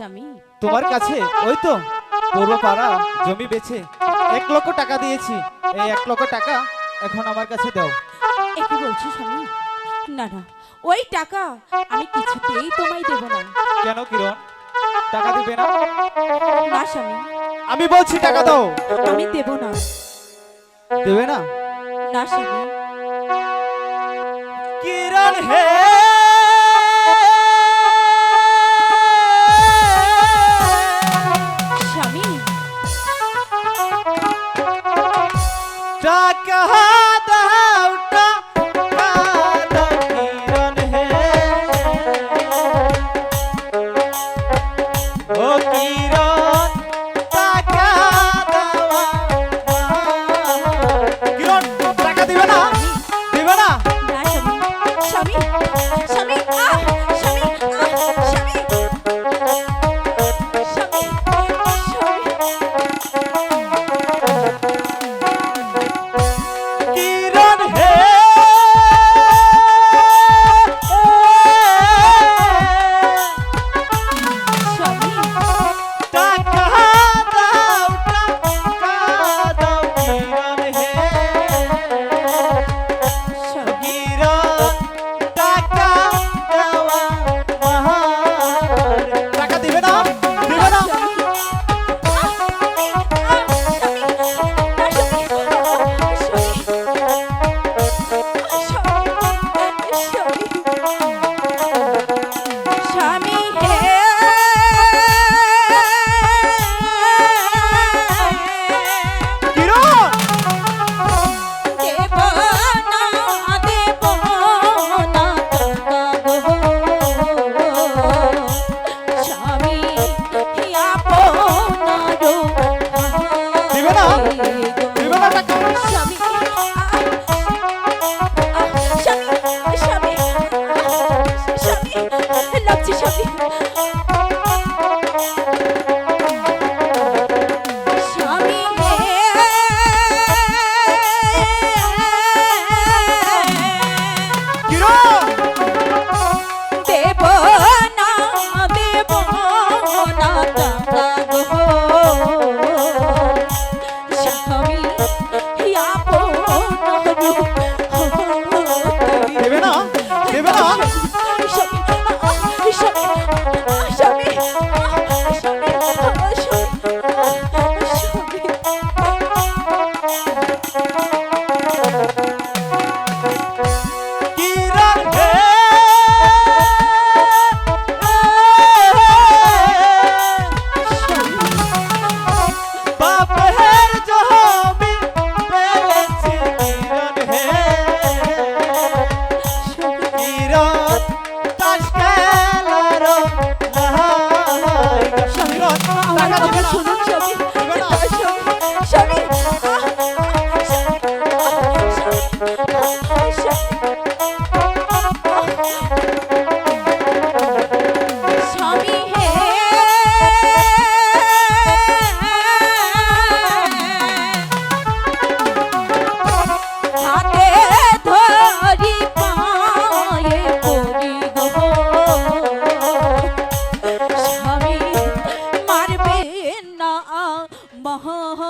স্বামী। তোমার কাছে? ওই তো। জমি বেচে এক লক্ষ টাকা দিয়েছি। এই এক লক্ষ টাকা এখন আমার কাছে দাও। একে বলছো স্বামী? না না ওই টাকা আমি কিছুতেই তোমায় দেব না। কেন কিরণ? টাকা দিবে না? না স্বামী। আমি বলছি টাকা দাও। আমি দেব না। দেবে না? না স্বামী। কিরণ হে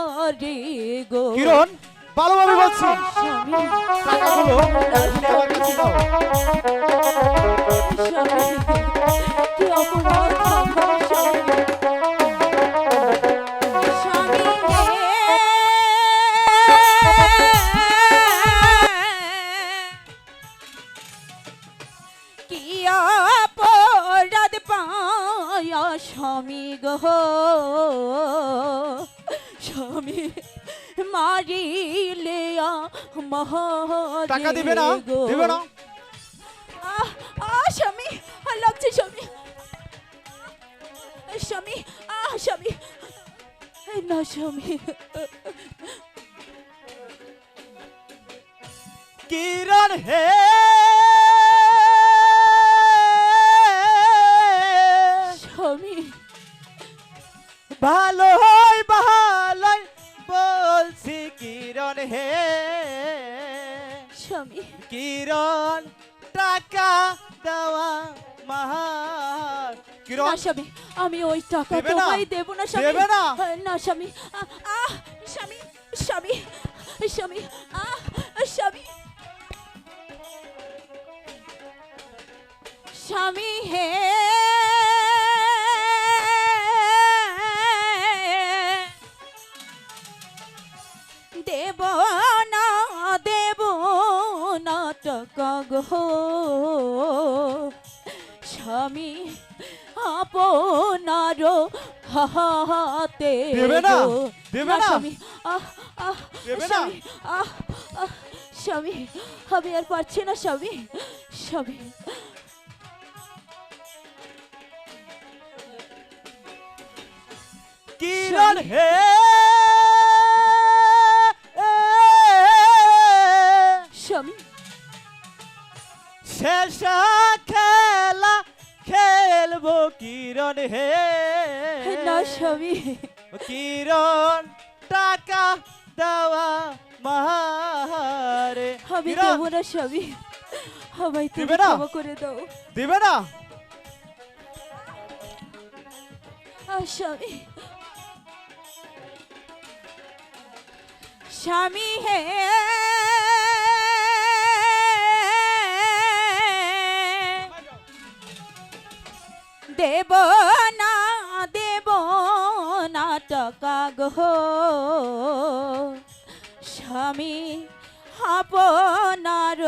মহারে গো। কিরণ ভালোভাবে বলছি। টাকাগুলো কি স্বামী গো। স্বামী মারিলে টাকা দিবে না। দিবে না? আহ, আহ, স্বামী লাগছে স্বামী। স্বামী আহ স্বামী। না স্বামী। কিরণ হে স্বামী কিরণ টাকা দেওয়া মাহার কিরণ? না স্বামী আমি ওই টাকা দেবে না? তোমায় দেব না স্বামী দেবে না? না স্বামী আহ, আহ স্বামী স্বামী স্বামী গো স্বামী আপনার হাতে দেবে না? দেবে না? স্বামী আহ আহ? স্বামী আহ আহ স্বামী আমি আর পারছি না স্বামী স্বামী কিরণ হে কিরণ হে? না স্বামী। কিরণ টাকা দেওয়া আমি কিরণ। দেবো না স্বামী। আমায় তুমি? ক্ষমা করে দাও। দিবে না? স্বামী। স্বামী হে দেব না দেব না টাকা গো স্বামী আপনার